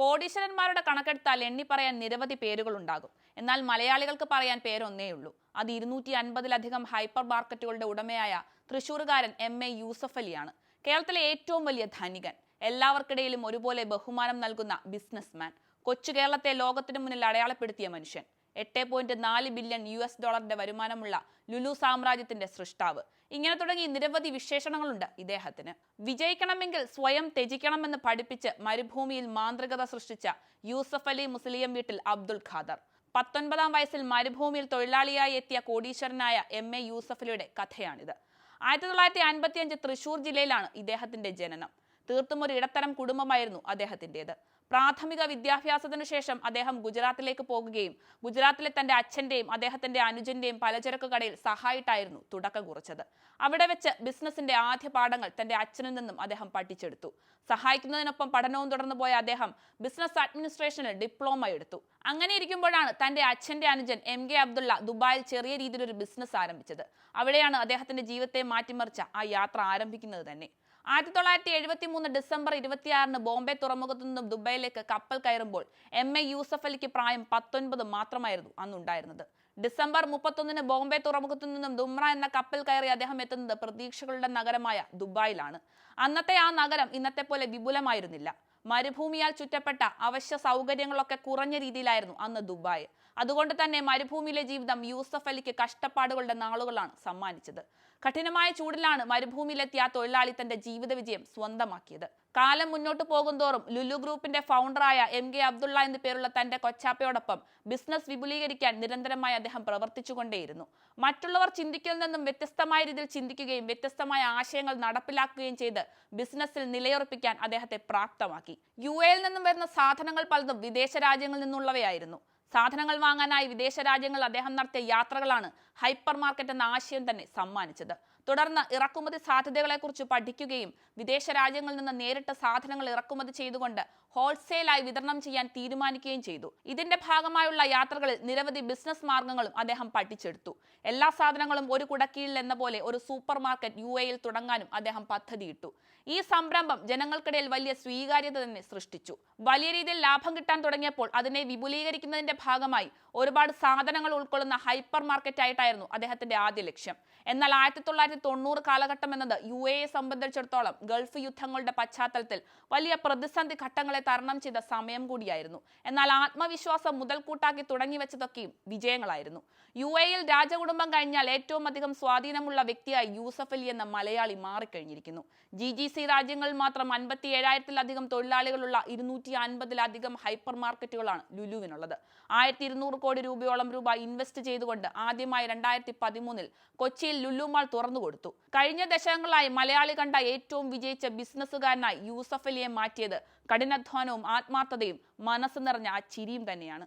കോടീശ്വരന്മാരുടെ കണക്കെടുത്താൽ എണ്ണി പറയാൻ നിരവധി പേരുകളുണ്ടാകും. എന്നാൽ മലയാളികൾക്ക് പറയാൻ പേരൊന്നേയുള്ളൂ അത് ഇരുന്നൂറ്റി അൻപതിലധികം ഹൈപ്പർ മാർക്കറ്റുകളുടെ ഉടമയായ തൃശൂർകാരൻ എം എ യൂസഫ് അലിയാണ്. കേരളത്തിലെ ഏറ്റവും വലിയ ധനികൻ എല്ലാവർക്കിടയിലും ഒരുപോലെ ബഹുമാനം നൽകുന്ന ബിസിനസ്മാൻ കൊച്ചു കേരളത്തെ ലോകത്തിനു മുന്നിൽ അടയാളപ്പെടുത്തിയ മനുഷ്യൻ. എട്ട് പോയിന്റ് നാല് ബില്യൺ യു എസ് ഡോളറിന്റെ വരുമാനമുള്ള ലുലു സാമ്രാജ്യത്തിന്റെ സൃഷ്ടാവ്. ഇങ്ങനെ തുടങ്ങി നിരവധി വിശേഷണങ്ങളുണ്ട് ഇദ്ദേഹത്തിന്. വിജയിക്കണമെങ്കിൽ സ്വയം ത്യജിക്കണമെന്ന് പഠിപ്പിച്ച് മരുഭൂമിയിൽ മാന്ത്രികത സൃഷ്ടിച്ച യൂസഫ് അലി മുസ്ലിം വീട്ടിൽ അബ്ദുൾ ഖാദർ. പത്തൊൻപതാം വയസ്സിൽ മരുഭൂമിയിൽ തൊഴിലാളിയായി എത്തിയ കോടീശ്വരനായ എം എ യൂസഫലിയുടെ കഥയാണിത്. ആയിരത്തി തൊള്ളായിരത്തി അൻപത്തി അഞ്ച് തൃശൂർ ജില്ലയിലാണ് ഇദ്ദേഹത്തിന്റെ ജനനം. തീർത്തും ഒരു ഇടത്തരം കുടുംബമായിരുന്നു അദ്ദേഹത്തിന്റെത്. പ്രാഥമിക വിദ്യാഭ്യാസത്തിനു ശേഷം അദ്ദേഹം ഗുജറാത്തിലേക്ക് പോകുകയും ഗുജറാത്തിലെ തന്റെ അച്ഛന്റെയും അദ്ദേഹത്തിന്റെ അനുജന്റെയും പലചരക്ക് കടയിൽ സഹായിട്ടായിരുന്നു തുടക്കം കുറിച്ചത്. അവിടെ വെച്ച് ബിസിനസിന്റെ ആദ്യ പാഠങ്ങൾ തന്റെ അച്ഛനിൽ നിന്നും അദ്ദേഹം പഠിച്ചെടുത്തു. സഹായിക്കുന്നതിനൊപ്പം പഠനവും തുടർന്നു പോയ അദ്ദേഹം ബിസിനസ് അഡ്മിനിസ്ട്രേഷനിൽ ഡിപ്ലോമ എടുത്തു. അങ്ങനെ ഇരിക്കുമ്പോഴാണ് തന്റെ അച്ഛന്റെ അനുജൻ എം കെ അബ്ദുള്ള ദുബായിൽ ചെറിയ രീതിയിൽ ഒരു ബിസിനസ് ആരംഭിച്ചത്. അവിടെയാണ് അദ്ദേഹത്തിന്റെ ജീവിതത്തെ മാറ്റിമറിച്ച ആ യാത്ര ആരംഭിക്കുന്നത് തന്നെ. ആയിരത്തി തൊള്ളായിരത്തി എഴുപത്തി മൂന്ന് ഡിസംബർ ഇരുപത്തിയാറിന് ബോംബെ തുറമുഖത്തു നിന്നും ദുബൈയിലേക്ക് കപ്പൽ കയറുമ്പോൾ എം എ യൂസഫ് അലിക്ക് പ്രായം പത്തൊൻപത് മാത്രമായിരുന്നു അന്നുണ്ടായിരുന്നത്. ഡിസംബർ മുപ്പത്തൊന്നിന് ബോംബെ തുറമുഖത്തു നിന്നും ദുമ്ര എന്ന കപ്പൽ കയറി അദ്ദേഹം എത്തുന്നത് പ്രതീക്ഷകളുടെ നഗരമായ ദുബായിലാണ്. അന്നത്തെ ആ നഗരം ഇന്നത്തെ പോലെ വിപുലമായിരുന്നില്ല. മരുഭൂമിയാൽ ചുറ്റപ്പെട്ട അവശ്യ സൗകര്യങ്ങളൊക്കെ കുറഞ്ഞ രീതിയിലായിരുന്നു അന്ന് ദുബായ്. അതുകൊണ്ട് തന്നെ മരുഭൂമിയിലെ ജീവിതം യൂസഫ് അലിക്ക് കഷ്ടപ്പാടുകളുടെ നാളുകളാണ് സമ്മാനിച്ചത്. കഠിനമായ ചൂടിലാണ് മരുഭൂമിയിലെത്തിയ ആ തൊഴിലാളി തന്റെ ജീവിത വിജയം സ്വന്തമാക്കിയത്. കാലം മുന്നോട്ട് പോകുന്തോറും ലുലു ഗ്രൂപ്പിന്റെ ഫൗണ്ടറായ എം കെ അബ്ദുള്ള എന്നു പേരുള്ള തന്റെ കൊച്ചാപ്പയോടൊപ്പം ബിസിനസ് വിപുലീകരിക്കാൻ നിരന്തരമായി അദ്ദേഹം പ്രവർത്തിച്ചുകൊണ്ടേയിരുന്നു. മറ്റുള്ളവർ ചിന്തിക്കുന്നതിൽ നിന്നും വ്യത്യസ്തമായ രീതിയിൽ ചിന്തിക്കുകയും വ്യത്യസ്തമായ ആശയങ്ങൾ നടപ്പിലാക്കുകയും ചെയ്ത് ബിസിനസ്സിൽ നിലയുറപ്പിക്കാൻ അദ്ദേഹത്തെ പ്രാപ്തമാക്കി. യു എയിൽ നിന്നും വരുന്ന സാധനങ്ങൾ പലതും വിദേശ രാജ്യങ്ങളിൽ നിന്നുള്ളവയായിരുന്നു. സാധനങ്ങൾ വാങ്ങാനായി വിദേശ രാജ്യങ്ങളിൽ അദ്ദേഹം നടത്തിയ യാത്രകളാണ് ഹൈപ്പർ മാർക്കറ്റ് എന്ന ആശയം തന്നെ സമ്മാനിച്ചത്. തുടർന്ന് ഇറക്കുമതി സാധ്യതകളെക്കുറിച്ച് പഠിക്കുകയും വിദേശ രാജ്യങ്ങളിൽ നിന്ന് നേരിട്ട് സാധനങ്ങൾ ഇറക്കുമതി ചെയ്തുകൊണ്ട് ഹോൾസെയിലായി വിതരണം ചെയ്യാൻ തീരുമാനിക്കുകയും ചെയ്തു. ഇതിന്റെ ഭാഗമായുള്ള യാത്രകളിൽ നിരവധി ബിസിനസ് മാർഗങ്ങളും അദ്ദേഹം പഠിച്ചെടുത്തു. എല്ലാ സാധനങ്ങളും ഒരു കുടക്കീഴിൽ എന്ന പോലെ ഒരു സൂപ്പർ മാർക്കറ്റ് യു എയിൽ തുടങ്ങാനും അദ്ദേഹം പദ്ധതിയിട്ടു. ഈ സംരംഭം ജനങ്ങൾക്കിടയിൽ വലിയ സ്വീകാര്യത തന്നെ സൃഷ്ടിച്ചു. വലിയ രീതിയിൽ ലാഭം കിട്ടാൻ തുടങ്ങിയപ്പോൾ അതിനെ വിപുലീകരിക്കുന്നതിന്റെ ഭാഗമായി ഒരുപാട് സാധനങ്ങൾ ഉൾക്കൊള്ളുന്ന ഹൈപ്പർ മാർക്കറ്റ് ആയിട്ടായിരുന്നു അദ്ദേഹത്തിന്റെ ആദ്യ ലക്ഷ്യം. എന്നാൽ ആയിരത്തി തൊള്ളായിരത്തി തൊണ്ണൂറ് കാലഘട്ടം എന്നത് യു എ സംബന്ധിച്ചിടത്തോളം ഗൾഫ് യുദ്ധങ്ങളുടെ പശ്ചാത്തലത്തിൽ വലിയ പ്രതിസന്ധി ഘട്ടങ്ങളെ തരണം ചെയ്ത സമയം കൂടിയായിരുന്നു. എന്നാൽ ആത്മവിശ്വാസം മുതൽക്കൂട്ടാക്കി തുടങ്ങി വെച്ചതൊക്കെയും വിജയങ്ങളായിരുന്നു. യു എയിൽ രാജകുടുംബം കഴിഞ്ഞാൽ ഏറ്റവും അധികം സ്വാധീനമുള്ള വ്യക്തിയായി യൂസഫ് അലി എന്ന മലയാളി മാറിക്കഴിഞ്ഞിരിക്കുന്നു. ജി ജി സി രാജ്യങ്ങളിൽ മാത്രം അൻപത്തി ഏഴായിരത്തിലധികം തൊഴിലാളികളുള്ള ഇരുന്നൂറ്റി അൻപതിലധികം ഹൈപ്പർ മാർക്കറ്റുകളാണ് ലുലുവിനുള്ളത്. ആയിരത്തി ഇരുന്നൂറ് കോടി രൂപയോളം രൂപ ഇൻവെസ്റ്റ് ചെയ്തുകൊണ്ട് ആദ്യമായി രണ്ടായിരത്തി പതിമൂന്നിൽ കൊച്ചിയിൽ ലുലു മാൾ തുറന്നു കൊടുത്തു. കഴിഞ്ഞ ദശകങ്ങളായി മലയാളി കണ്ട ഏറ്റവും വിജയിച്ച ബിസിനസ്സുകാരനായി യൂസഫലിയെ മാറ്റിയത് കഠിനാധ്വാനവും ആത്മാർത്ഥതയും മനസ്സ് നിറഞ്ഞ ആ ചിരിയും തന്നെയാണ്.